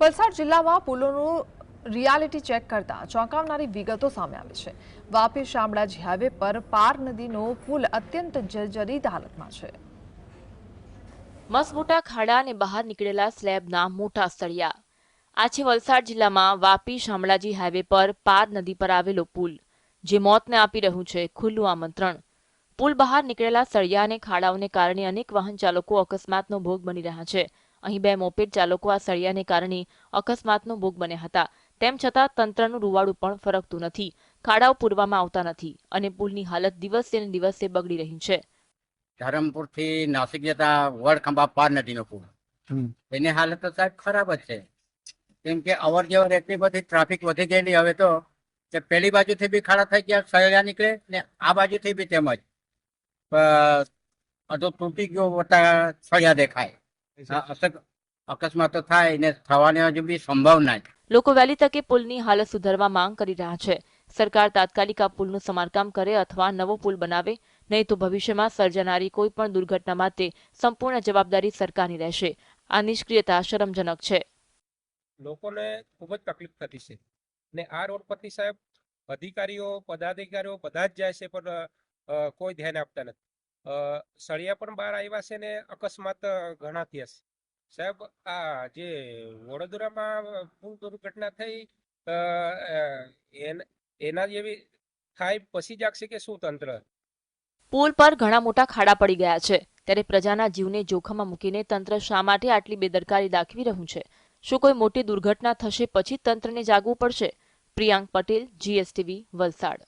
વલસાડ જિલ્લામાં પુલોનું reality check કરતા ચોંકાવનારી વિગતો સામે આવી છે. વાપી શામળાજી હાઈવે પર પાર નદીનો પુલ અત્યંત જર્જરિત હાલતમાં છે. મસમોટા ખાડા અને બહાર નીકળેલા સ્લેબના મોટા સળિયા. આ છે વલસાડ જિલ્લામાં વાપી શામળાજી હાઈવે પર પાર નદી પર આવેલો પુલ, જે મોતને આપી રહ્યું છે ખુલ્લું આમંત્રણ. પુલ બહાર નીકળેલા સળિયા અને ખાડાઓને કારણે અનેક વાહન ચાલકો અકસ્માતનો ભોગ બની રહ્યા છે. અહીં બે મોપેડ ચાલકો આ સળિયાને કારણે અકસ્માતનો ભોગ બન્યા હતા. તેમ છતાં તંત્રનું રૂવાડું પણ ફરકતું નથી. ખાડાઓ પૂરવામાં આવતા નથી અને પુલની હાલત દિવસે ને દિવસે બગડી રહી છે. ધરમપુરથી નાસિક જતા વડખંભા પાર નદીનો પુલ. એની હાલત તો સાહેબ ખરાબ જ છે. કેમ કે અવર જવર એટલી બધી ટ્રાફિક વધી ગયેલી હવે તો કે પેલી બાજુથી બી ખાડા થઈ ગયા સળિયા નીકળે ને આ બાજુથી બી તેમજ અડધો તૂટી ગયો વટા સળિયા દેખાય. અકસ્માતો થાય ને થવાની હજુ બી સંભાવના છે લોકો વહેલી તકે પુલની હાલત સુધારવા માંગ કરી રહ્યા છે. સરકાર તાત્કાલિક આ પુલનું સમારકામ કરે અથવા નવો પુલ બનાવે નહીં તો ભવિષ્યમાં સર્જાનારી કોઈ પણ દુર્ઘટના માટે સંપૂર્ણ જવાબદારી સરકારની રહેશે. આ નિષ્ક્રિયતા શરમજનક છે. લોકોને ખૂબ જ તકલીફ થતી છે. ને આ રોડ પરથી સાહેબ અધિકારીઓ પદાધિકારીઓ બધા જ જાય છે પણ કોઈ ધ્યાન આપતા નથી. સળિયા પણ બહાર આવ્યા છે ને અકસ્માત ઘણા થયા છે. સાહેબ, આ જે વડોદરામાં પુલ દુર્ઘટના થઈ એના જેવી થાય પછી જાગશે કે શું તંત્ર? પુલ પર ઘણા મોટા ખાડા પડી ગયા છે. ત્યારે પ્રજાના જીવને જોખમમાં મૂકીને તંત્ર શા માટે આટલી બેદરકારી દાખવી રહ્યું છે? શું કોઈ મોટી દુર્ઘટના થશે પછી તંત્રને જાગવું પડશે? પ્રિયાંક પટેલ જીએસટીવી વલસાડ.